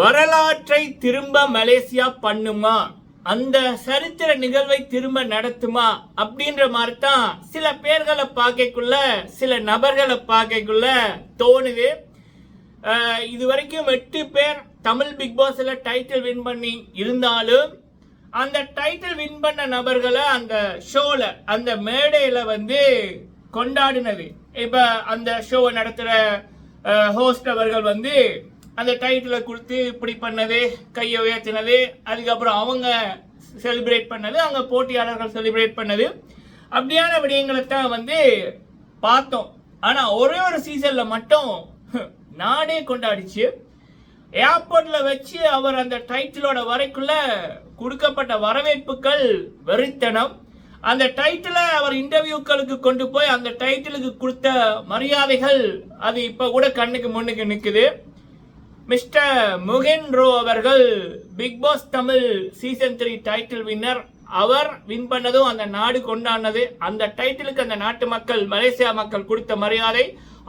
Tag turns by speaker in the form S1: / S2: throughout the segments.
S1: வரலாற்றை திரும்ப மலேசியா பண்ணுமா? அந்த சரித்திர நிகழ்வை திரும்ப நடத்துமா? அப்படின்ற மாதிரி தான் சில பேர்களை பார்க்கக்குள்ள சில நபர்களை பார்க்கக்குள்ள தோணுது. இது வரைக்கும் எட்டு பேர் தமிழ் பிக் பாஸ்ல டைட்டில் வின் பண்ணி இருந்தாலும் அந்த டைட்டில் வின் பண்ண நபர்களை அந்த ஷோல அந்த மேடையில வந்து கொண்டாடினது. இப்ப அந்த ஷோவை நடத்துகிற ஹோஸ்ட் அவர்கள் வந்து அந்த டைட்டில் கொடுத்து இப்படி பண்ணது கையை உயர்த்தினது அதுக்கப்புறம் அவங்க செலிப்ரேட் பண்ணது அவங்க போட்டியாளர்கள் செலிப்ரேட் பண்ணது. அப்படியான விடயங்களை தான் வந்து பார்த்தோம். ஆனால் ஒரே ஒரு சீசனில் மட்டும் நாடே கொண்டாடிச்சு. ஏர்போர்ட்டில் வச்சு அவர் அந்த டைட்டிலோட வரைக்குள்ள கொடுக்கப்பட்ட வரவேற்புகள் வெறித்தனம். அந்த டைட்டிலை அவர் இன்டர்வியூக்களுக்கு கொண்டு போய் அந்த டைட்டிலுக்கு கொடுத்த மரியாதைகள் அது இப்போ கூட கண்ணுக்கு முன்னுக்கு நிற்குது மிஸ்டர் முகேன் ரோ அவர்கள் Bigg Boss Tamil season three title winner அவர் வின் பண்ணதும் அந்த நாடு கொண்டாடினது. அந்த டைட்டிலுக்கு அந்த நாட்டு மக்கள் மலேசியா மக்கள் கொடுத்த மரியாதை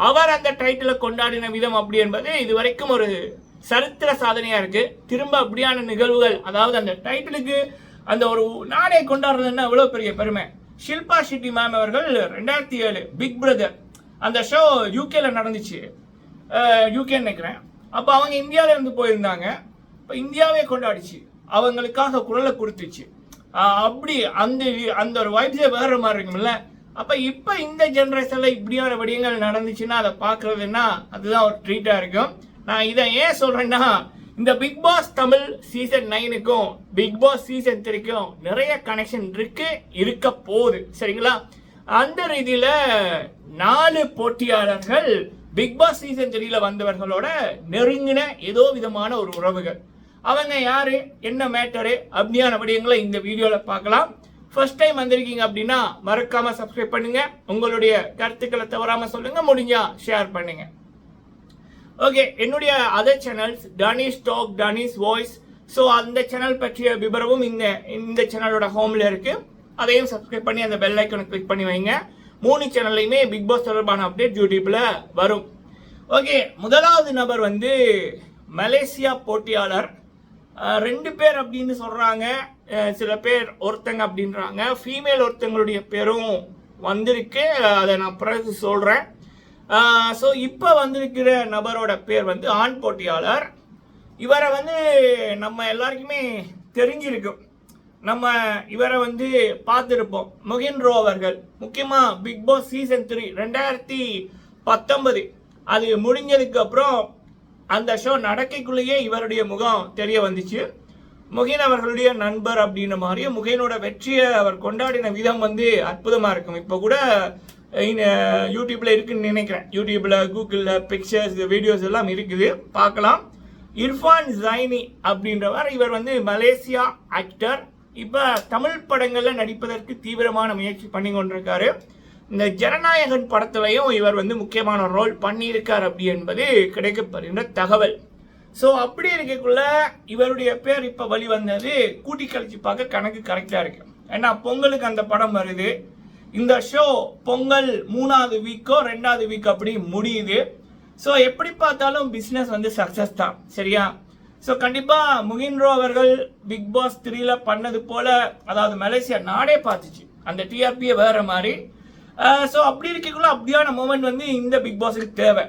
S1: அவர் அந்த டைட்டிலை கொண்டாடின விதம் அப்படி என்பது இதுவரைக்கும் ஒரு சரித்திர சாதனையா இருக்கு. திரும்ப அப்படியான நிகழ்வுகள் அதாவது அந்த டைட்டிலுக்கு அந்த ஒரு நாடே கொண்டாடுறதுன்னா அவ்வளோ பெரிய பெருமை. ஷில்பா ஷெட்டி மேம் அவர்கள் ரெண்டாயிரத்தி ஏழு பிக் பிரதர் அந்த ஷோ யூகேல நடந்துச்சு. யூகே நினைக்கிறேன். அப்போ அவங்க இந்தியாவில இருந்து போயிருந்தாங்க. இப்போ இந்தியாவே கொண்டாடிச்சு. அவங்களுக்காக குரலை கொடுத்துச்சு. அப்படி அந்த அந்த ஒரு வைப்ஸே வேற மாதிரி இருக்கும்ல. அப்போ இப்போ இந்த ஜென்ரேஷனில் இப்படியான விடயங்கள் நடந்துச்சுன்னா அதை பார்க்கறதுன்னா அதுதான் ஒரு ட்ரீட்டா இருக்கும். நான் இதை ஏன் சொல்றேன்னா இந்த பிக் பாஸ் தமிழ் சீசன் நைனுக்கும் பிக் பாஸ் சீசன் த்ரீக்கும் நிறைய கனெக்ஷன் இருக்கு இருக்க போகுது. சரிங்களா? அந்த ரீதியில நாலு போட்டியாளர்கள் பிக் பாஸ் சீசன் த்ரீல வந்தவர்களோட நெருங்கின ஏதோ விதமான ஒரு உறவுகள். அவங்க யாரு என்ன மேட்டரு அப்படியான விடயங்களை இந்த வீடியோவில் பார்க்கலாம். ஃபர்ஸ்ட் டைம் வந்திருக்கீங்க அப்படின்னா மறக்காம சப்ஸ்கிரைப் பண்ணுங்க. உங்களுடைய கருத்துக்களை தவறாம சொல்லுங்க முடிஞ்சா ஷேர் பண்ணுங்க. ஓகே என்னுடைய other channels Danish talk Danish voice so அந்த சேனல் பற்றிய விவரமும் இந்த இந்த சேனலோட ஹோமில் இருக்கு. அதையும் சப்ஸ்கிரைப் பண்ணி அந்த பெல் ஐக்கனை கிளிக் பண்ணி வைங்க. மூணு சேனல்லையுமே பிக் பாஸ் தொடர்பான அப்டேட் யூடியூப்ல வரும். ஓகே முதலாவது நபர் வந்து மலேசியா போட்டியாளர். ரெண்டு பேர் அப்படின்னு சொல்றாங்க. சில பேர் ஒருத்தங்க அப்படின்றாங்க. ஃபீமேல் ஒருத்தங்களுடைய பேரும் வந்திருக்கு. அதை நான் பிறகு சொல்கிறேன் ஸோ இப்போ வந்திருக்கிற நபரோட பேர் வந்து ஆண் போட்டியாளர். இவரை வந்து நம்ம எல்லாருக்குமே தெரிஞ்சிருக்கும். நம்ம இவரை வந்து பார்த்துருப்போம். முகின்ரோ அவர்கள். முக்கியமாக பிக் பாஸ் சீசன் த்ரீ ரெண்டாயிரத்தி பத்தொன்பது. அது முடிஞ்சதுக்கு அப்புறம் அந்த ஷோ நடக்கைக்குள்ளேயே இவருடைய முகம் தெரிய வந்துச்சு. முகின் அவர்களுடைய நண்பர் அப்படின்ற மாதிரியும் முகினோட வெற்றியை அவர் கொண்டாடின விதம் வந்து அற்புதமாக இருக்கும். இப்போ கூட யூடியூப்பில் இருக்குன்னு நினைக்கிறேன். யூடியூப்பில் கூகுளில் பிக்சர்ஸ் வீடியோஸ் எல்லாம் இருக்குது. பார்க்கலாம். இர்ஃபான் ஜைனி அப்படின்றவர் இவர் வந்து மலேசியா ஆக்டர் இப்போ தமிழ் படங்களில் நடிப்பதற்கு தீவிரமான முயற்சி பண்ணி கொண்டிருக்காரு. இந்த ஜனநாயகன் படத்துலையும் இவர் வந்து முக்கியமான ரோல் பண்ணியிருக்கார் அப்படி என்பது கிடைக்கப்படுகின்ற தகவல். ஸோ அப்படி இருக்கக்குள்ள இவருடைய பேர் இப்போ வெளிவந்தது கூட்டி கழிச்சு பார்க்க கணக்கு கரெக்டாக இருக்கு. ஏன்னா பொங்கலுக்கு அந்த படம் வருது. இந்த ஷோ பொங்கல் மூணாவது வீக்கோ ரெண்டாவது வீக் அப்படி முடியுது. ஸோ எப்படி பார்த்தாலும் பிஸ்னஸ் வந்து சக்ஸஸ் தான். சரியா? ஸோ கண்டிப்பாக முகின்ரோ அவர்கள் பிக் பாஸ் த்ரீல பண்ணது போல அதாவது மலேசியா நாடே பார்த்துச்சு. அந்த டிஆர்பியை வேற மாதிரி. ஸோ அப்படி இருக்கக்குள்ள அப்படியான மூமெண்ட் வந்து இந்த பிக் பாஸுக்கு தேவை.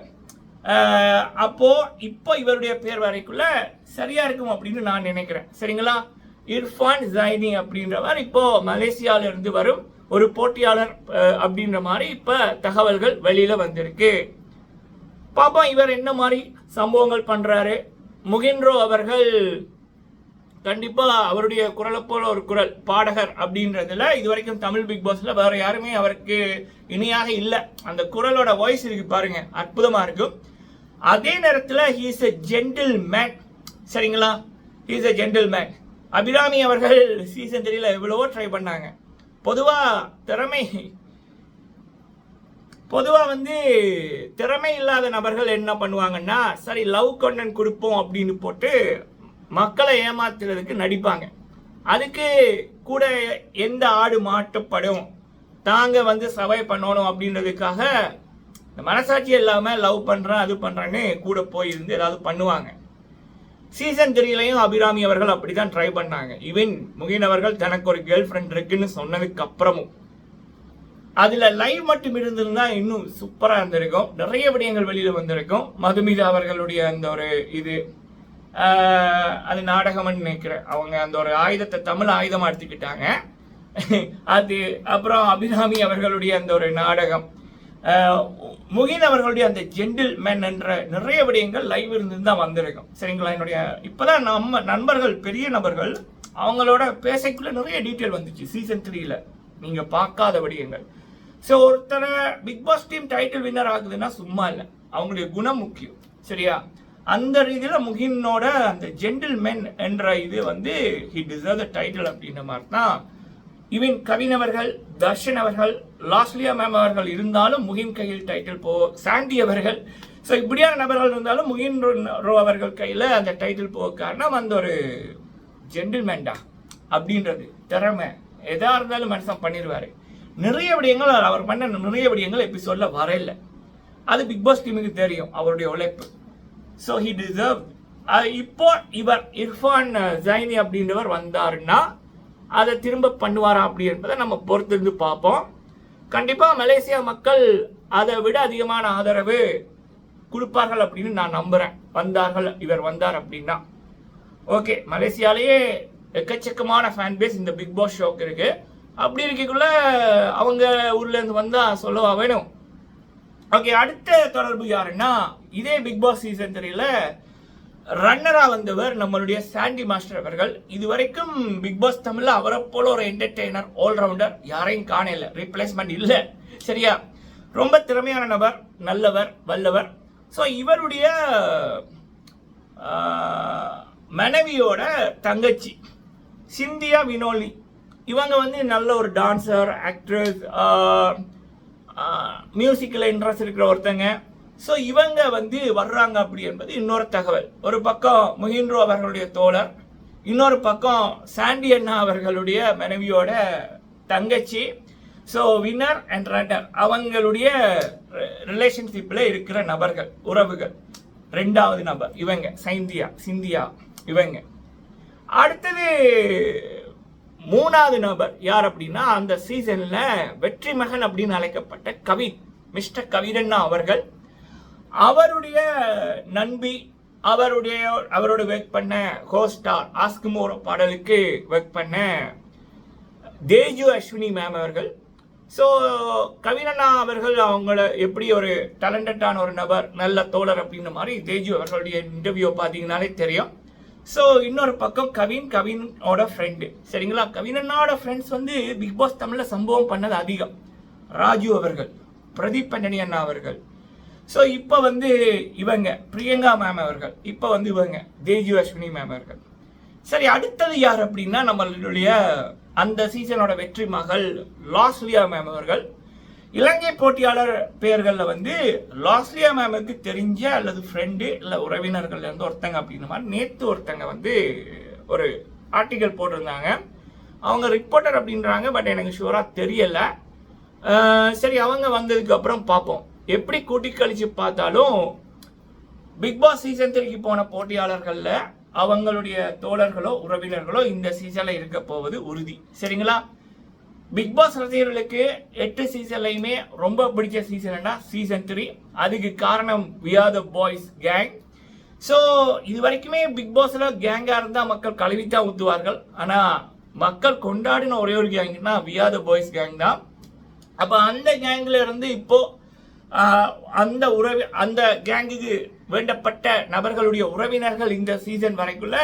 S1: அப்போது இப்போ இவருடைய பேர் வரைக்குள்ள சரியாக இருக்கும் அப்படின்னு நான் நினைக்கிறேன். சரிங்களா? இர்ஃபான் ஜைனி அப்படின்றவர் இப்போ மலேசியாவிலிருந்து வரும். ஒரு போட்டியாளர் அப்படின்ற மாதிரி இப்போ தகவல்கள் வெளியில் வந்திருக்கு. பாப்போம் இவர் என்ன மாதிரி சம்பவங்கள் பண்ணுறாரு முகின்றோ அவர்கள் கண்டிப்பாக அவருடைய குரலை போல ஒரு குரல் பாடகர் அப்படின்றதுல இது வரைக்கும் தமிழ் பிக் பாஸ்ல வேற யாருமே அவருக்கு இணையாக இல்லை. அந்த குரலோட வாய்ஸ் இருக்கு பாருங்க அற்புதமாக இருக்கும். அதே நேரத்தில் ஹீஸ் எ ஜென்டில் மேன் சரிங்களா? He's a gentleman Abirami அவர்கள் சீசன் த்ரீல எவ்வளவோ ட்ரை பண்ணாங்க. பொதுவாக திறமை பொதுவாக வந்து திறமை இல்லாத நபர்கள் என்ன பண்ணுவாங்கன்னா சரி லவ் கண்ணன் கொடுப்போம் அப்படின்னு போட்டு மக்களை ஏமாத்துறதுக்கு நடிப்பாங்க. அதுக்கு கூட எந்த ஆடு மாட்டப்படும் தாங்க வந்து சவை பண்ணணும் அப்படின்றதுக்காக இந்த மனசாட்சி இல்லாமல் லவ் பண்ணுறேன் அது பண்ணுறேன்னு கூட போயிருந்து ஏதாவது பண்ணுவாங்க. சீசன் த்ரீலையும் அபிராமி அவர்கள் அப்படிதான் ட்ரை பண்ணாங்க. ஈவன் முகின் அவர்கள் தனக்கு ஒரு கேர்ள் ஃப்ரெண்ட் இருக்குன்னு சொன்னதுக்கு அப்புறமும். அதில் லைவ் மட்டும் இருந்திருந்தா இன்னும் சூப்பராக இருந்திருக்கும். நிறைய விடயங்கள் வெளியில் வந்திருக்கும். மதுமிதா அவர்களுடைய அந்த ஒரு இது அது நாடகம்னு நினைக்கிறேன். அவங்க அந்த ஒரு ஆயுதத்தை தமிழ் ஆயுதமாக எடுத்துக்கிட்டாங்க அது அப்புறம் அபிராமி அவர்களுடைய அந்த ஒரு நாடகம். முகின் அவர்களுடைய அந்த ஜென்டில் மேன் என்ற நிறைய விடயங்கள் லைவ் இருந்து தான் வந்திருக்கும். சரிங்களா? என்னுடைய இப்போதான் நம்ம நண்பர்கள் பெரிய நபர்கள் அவங்களோட பேசைக்குள்ளே நிறைய டீட்டெயில் வந்துச்சு. சீசன் த்ரீல நீங்க பார்க்காத விடயங்கள். ஸோ ஒருத்தரை Bigg Boss team title winner ஆகுதுன்னா சும்மா இல்லை. அவங்களுடைய குணம் முக்கியம். சரியா? அந்த ரீதியில் முகினோட அந்த ஜென்டில் மென் என்ற இது வந்து ஹி டிசர்வ் த டைட்டில் அப்படின்ற மாதிரி தான் இவன் கவின் அவர்கள் தர்ஷன் அவர்கள் லாஸ்லியா மேம் அவர்கள் இருந்தாலும் முகின் கையில் டைட்டில் போ சாண்டி அவர்கள். ஸோ இப்படியான நபர்கள் இருந்தாலும் முகின் ரோ- ரோ அவர்கள் கையில் அந்த டைட்டில் போக காரணம் அந்த ஒரு ஜென்டில்மேன்டா அப்படின்றது திறமை. எதாக இருந்தாலும் மனுஷன் பண்ணிடுவார் நிறைய விடயங்கள் அவர் பண்ண நிறைய விடயங்கள் எபிசோடில் வரையில. அது பிக் பாஸ் டீமுக்கு தெரியும் அவருடைய உழைப்பு. ஸோ ஹி டிசர்வ் இப்போ இவர் இர்ஃபான் ஜைனி அப்படின்றவர் வந்தாருன்னா அதை திரும்ப பண்ணுவாரா அப்படி என்பதை நம்ம பொறுத்திருந்து பார்ப்போம். கண்டிப்பாக மலேசியா மக்கள் அதை விட அதிகமான ஆதரவு கொடுப்பார்கள் அப்படின்னு நான் நம்புகிறேன் வந்தார்கள் இவர் வந்தார் அப்படின்னா. ஓகே மலேசியாலேயே எக்கச்சக்கமான ஃபேன் பேஸ் இந்த பிக் பாஸ் ஷோக்கு இருக்குது அப்படி இருக்கக்குள்ள அவங்க ஊர்லேருந்து வந்தால் சொல்லவா வேணும். ஓகே அடுத்த தொடர்பு யாருன்னா இதே பிக் பாஸ் சீசன் தெரியல ரன்னராக வந்தவர் நம்மளுடைய சாண்டி மாஸ்டர் அவர்கள். இதுவரைக்கும் பிக் பாஸ் தமிழில் அவரை போல ஒரு என்டர்டெய்னர் ஆல்ரவுண்டர் யாரையும் காணல ரீப்ளேஸ்மெண்ட் இல்லை. சரியா? ரொம்ப திறமையான நபர் நல்லவர் வல்லவர். ஸோ இவருடைய மனைவியோட தங்கச்சி சிந்தியா வினோலி. இவங்க வந்து நல்ல ஒரு டான்ஸர் ஆக்ட்ரஸ் மியூசிக்கில் இன்ட்ரெஸ்ட் இருக்கிற ஒருத்தங்க. ஸோ இவங்க வந்து வர்றாங்க அப்படி என்பது இன்னொரு தகவல். ஒரு பக்கம் முஹின்ரோ அவர்களுடைய தோழர் இன்னொரு பக்கம் சாண்டி அண்ணா அவர்களுடைய மனைவியோட தங்கச்சி. ஸோ வின்னர் அண்ட் ரன்னர் அவங்களுடைய ரிலேஷன்ஷிப்பில் இருக்கிற நபர்கள் உறவுகள். ரெண்டாவது நபர் இவங்க சைந்தியா சிந்தியா இவங்க. அடுத்தது மூணாவது நபர் யார் அப்படின்னா அந்த சீசன்ல வெற்றி மகன் அப்படின்னு அழைக்கப்பட்ட கவி மிஸ்டர் கவிரண்ணா அவர்கள். அவருடைய நண்பி அவருடைய அவரோட ஒர்க் பண்ண ஹோஸ்டார் ஆஸ்குமோர் பாடலுக்கு ஒர்க் பண்ண தேஜு அஸ்வினி மேம் அவர்கள். ஸோ கவிரண்ணா அவர்கள் அவங்கள எப்படி ஒரு டேலண்டடான ஒரு நபர் நல்ல தோழர் அப்படின்ற மாதிரி தேஜு அவர்களுடைய இன்டர்வியூ பார்த்தீங்கன்னாலே தெரியும். ஸோ இன்னொரு பக்கம் கவின் கவினோட ஃப்ரெண்டு சரிங்களா? கவினண்ணாவோட ஃப்ரெண்ட்ஸ் வந்து பிக் பாஸ் தமிழில் சம்பவம் பண்ணது அதிகம். ராஜு அவர்கள் பிரதீப் பண்டனி அண்ணா அவர்கள். ஸோ இப்போ வந்து இவங்க பிரியங்கா மேம் அவர்கள். இப்போ வந்து இவங்க தேஜு அஸ்வினி மேம் அவர்கள். சரி அடுத்தது யார் அப்படின்னா நம்மளுடைய அந்த சீசனோட வெற்றி மகள் லாஸ்லியா மேம் அவர்கள். இலங்கை போட்டியாளர் பெயர்களில் வந்து லாஸ்லியா மேமுக்கு தெரிஞ்ச அல்லது ஃப்ரெண்டு இல்லை உறவினர்கள் இருந்து ஒருத்தங்க அப்படின்ற மாதிரி நேற்று ஒருத்தங்க வந்து ஒரு ஆர்டிக்கல் போட்டிருந்தாங்க. அவங்க ரிப்போர்ட்டர் அப்படின்றாங்க பட் எனக்கு ஷூராக தெரியலை. சரி அவங்க வந்ததுக்கப்புறம் பார்ப்போம். எப்படி கூட்டி கழிச்சு பார்த்தாலும் பிக் பாஸ் சீசன் த்ரீக்கு போன போட்டியாளர்களில் அவங்களுடைய தோழர்களோ உறவினர்களோ இந்த சீசனில் இருக்க போவது உறுதி. சரிங்களா? பிக் பாஸ் ரசிகர்களுக்கு எட்டு சீசன்லையுமே ரொம்ப பிடிச்ச சீசன்னா சீசன் த்ரீ அதுக்கு காரணம் we are the boys gang so இது வரைக்குமே பிக் பாஸ்ல கேங்காக இருந்தால் மக்கள் கழுவித்தான் ஊற்றுவார்கள் ஆனால் மக்கள் கொண்டாடின ஒரே ஒரு கேங்னா we are the boys gang தான். அப்போ அந்த கேங்கில் இருந்து இப்போ அந்த உறவி அந்த கேங்குக்கு வேண்டப்பட்ட நபர்களுடைய உறவினர்கள் இந்த சீசன் வரைக்குள்ள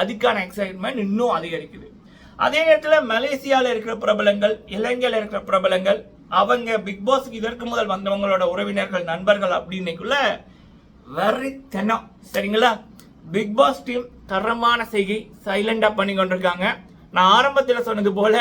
S1: அதுக்கான எக்ஸைட்மெண்ட் இன்னும் அதிகரிக்குது. அதே நேரத்தில் மலேசியாவில் இருக்கிற பிரபலங்கள் இலங்கையில் இருக்கிற பிரபலங்கள் அவங்க பிக் பாஸ்க்கு இதற்கு முதல் வந்தவங்களோட உறவினர்கள் நண்பர்கள் அப்படின்னைக்குள்ள வெறித்தனம். சரிங்களா? பிக் பாஸ் டீம் தரமான செய்கை சைலண்டாக பண்ணி கொண்டிருக்காங்க. நான் ஆரம்பத்தில் சொன்னது போல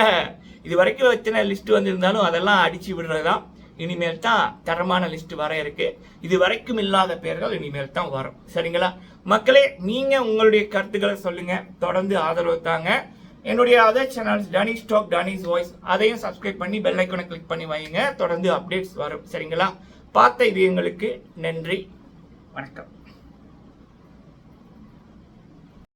S1: இது வரைக்கும் எத்தனை லிஸ்ட் வந்திருந்தாலும் அதெல்லாம் அடிச்சு விடுறதுதான். இனிமேல் தான் தரமான லிஸ்ட் வர இருக்கு. இது வரைக்கும் இல்லாத பேர்கள் இனிமேல் தான் வரும். சரிங்களா? மக்களே நீங்க உங்களுடைய கருத்துக்களை சொல்லுங்க. தொடர்ந்து ஆதரவு தாங்க. என்னுடைய other channels Danish talk Danish voice அதையும் சப்ஸ்கிரைப் பண்ணி பெல் ஐக்கனை கிளிக் பண்ணி வைங்க தொடர்ந்து அப்டேட்ஸ் வரும். சரிங்களா? பார்த்த இது எங்களுக்கு நன்றி. வணக்கம்.